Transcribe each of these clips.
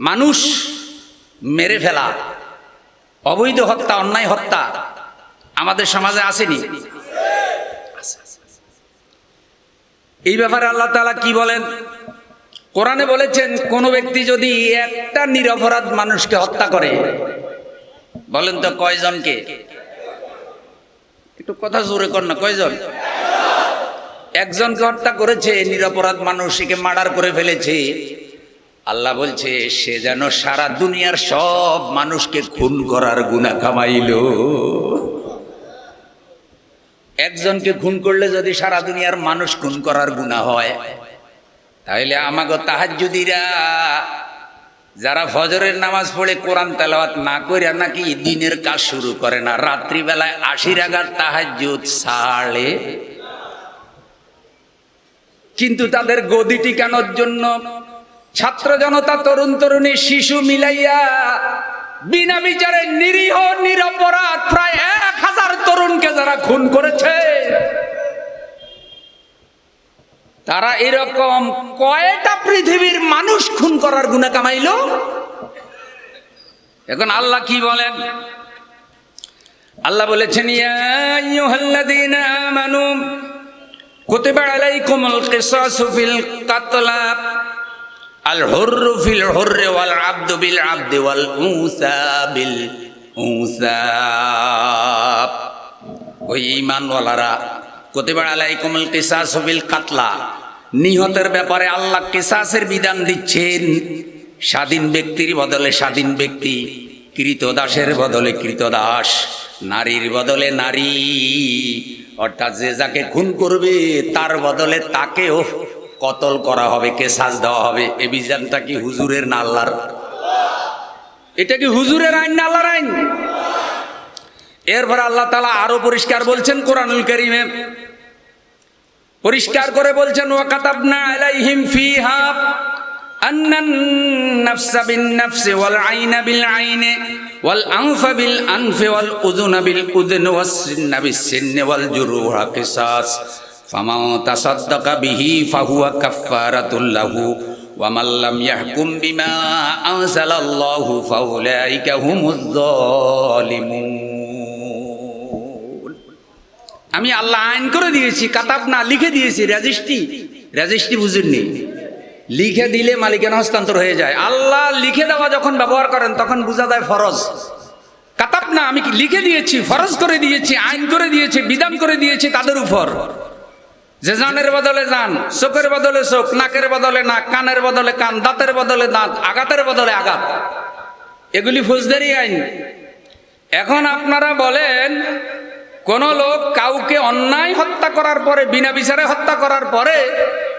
মানুষ মেরে ফেলা, অবৈধ হত্যা, অন্যায় হত্যা আমাদের সমাজে আসেনি। এই ব্যাপারে আল্লাহ তাআলা কি বলেন? কোরআনে বলেছেন, কোন ব্যক্তি যদি একটা নিরপরাধ মানুষকে হত্যা করে, বলেন তো কয়জনকে? একটু কথা জোরে কর না, কয়জন? একজনকে হত্যা করেছে, নিরপরাধ মানুষ, একে মার্ডার করে ফেলেছে। আল্লাহ বলছে, সে যেন সারা দুনিয়ার সব মানুষকে খুন করার গুণা কামাইল। একজনকে খুন করলে যদি সারা দুনিয়ার মানুষ খুন করার গুণা হয় তাহলে আমাগো তাহাজ্জুদিরা, যারা ফজরের নামাজ পড়ে কোরআন তেলাওয়াত না করে নাকি দিনের কাজ শুরু করে না, রাত্রিবেলায় আশি রাগার তাহাজ্জুদ সাড়ে কিন্তু তাদের গদি টিকানোর জন্য? ছাত্র জনতা, তরুণ তরুণী, শিশু মিলাইয়া বিনা বিচারে নিরীহ, নিরপরাধ প্রায় এক হাজার তরুণকে যারা খুন করেছে, তারা এরকম কয়টা পৃথিবীর মানুষ খুন করার গুণা কামাইল? এখন আল্লাহ কি বলেন? আল্লাহ বলেছেন কুতিবা আলাইকুমুল কিসাসু ফিল কাতলা। আল হুররু ফিল হুররি ওয়াল আবদু বিল আবদি ওয়াল উনসা বিল উনসা ওই ঈমানওয়ালারা কুতিবা আলাইকুমুল কিসাসু ফিল কাতলা। নিহতের ব্যাপারে আল্লাহ কিসাসের বিধান দিচ্ছেন। স্বাধীন ব্যক্তির বদলে স্বাধীন ব্যক্তি, কৃতদাসের বদলে কৃতদাস, নারীর বদলে নারী। অর্থাৎ যে যাকে খুন করবে, তার বদলে তাকেও কতল করা হবে, কে সাজ দেওয়া হবে এ বিজানটা কি হুজুরের না আল্লাহর? এটা কি হুজুরের আইন না আল্লাহর আইন? এরপর আল্লাহ তালা আরও পরিষ্কার বলছেন কোরআনুল করিমে। পরিষ্কার করে বলছেন ওয়াকাতাবনা আলাইহিম ফিহা আন্নান নাফসা বিন ওয়াল আইনে ওয়াল বিল تصدق به فهو كفارة له ومن لم يحكم بما أنزل الله فأولئك هم الظالمون আমি আল্লাহ আইন করে দিয়েছি কাতাব না লিখে দিয়েছি রেজিস্ট্রি রেজিস্ট্রি বুঝেননি লিখে দিলে মালিকের হস্তান্তর হয়ে যায় আল্লাহ লিখে দেওয়া যখন ব্যবহার করেন তখন বোঝা যায় ফরজ কাতাব না আমি কি লিখে দিয়েছি ফরজ করে দিয়েছি আইন করে দিয়েছি বিধান করে দিয়েছি তাদের উপর যে জানের বদলে জান, চোখের বদলে চোখ, নাকের বদলে নাক, কানের বদলে কান, দাঁতের বদলে দাঁত, আঘাতের বদলে আঘাত। এগুলি ফৌজদারি আইন। এখন আপনারা বলেন, কোন লোক কাউকে অন্যায় হত্যা করার পরে, বিনা বিচারে হত্যা করার পরে,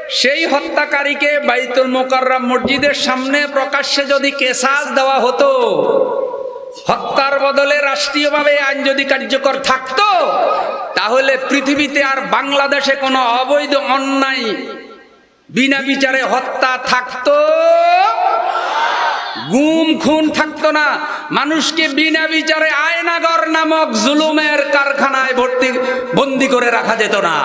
সেই হত্যাকারীকে বাইতুল মোকাররাম মসজিদের সামনে প্রকাশ্যে যদি কেসাজ দেওয়া হতো হত্যার বদলে রাষ্ট্রীয়ভাবে আইন যদি কার্যকর থাকতো, তাহলে পৃথিবীতে আর বাংলাদেশে কোনো অবৈধ অন্যায় বিনা বিচারে হত্যা থাকতো? গুম, খুন থাকতো না। মানুষকে বিনা বিচারে আয়নাগর নামক জুলুমের কারখানায় ভর্তি, বন্দি করে রাখা যেত না।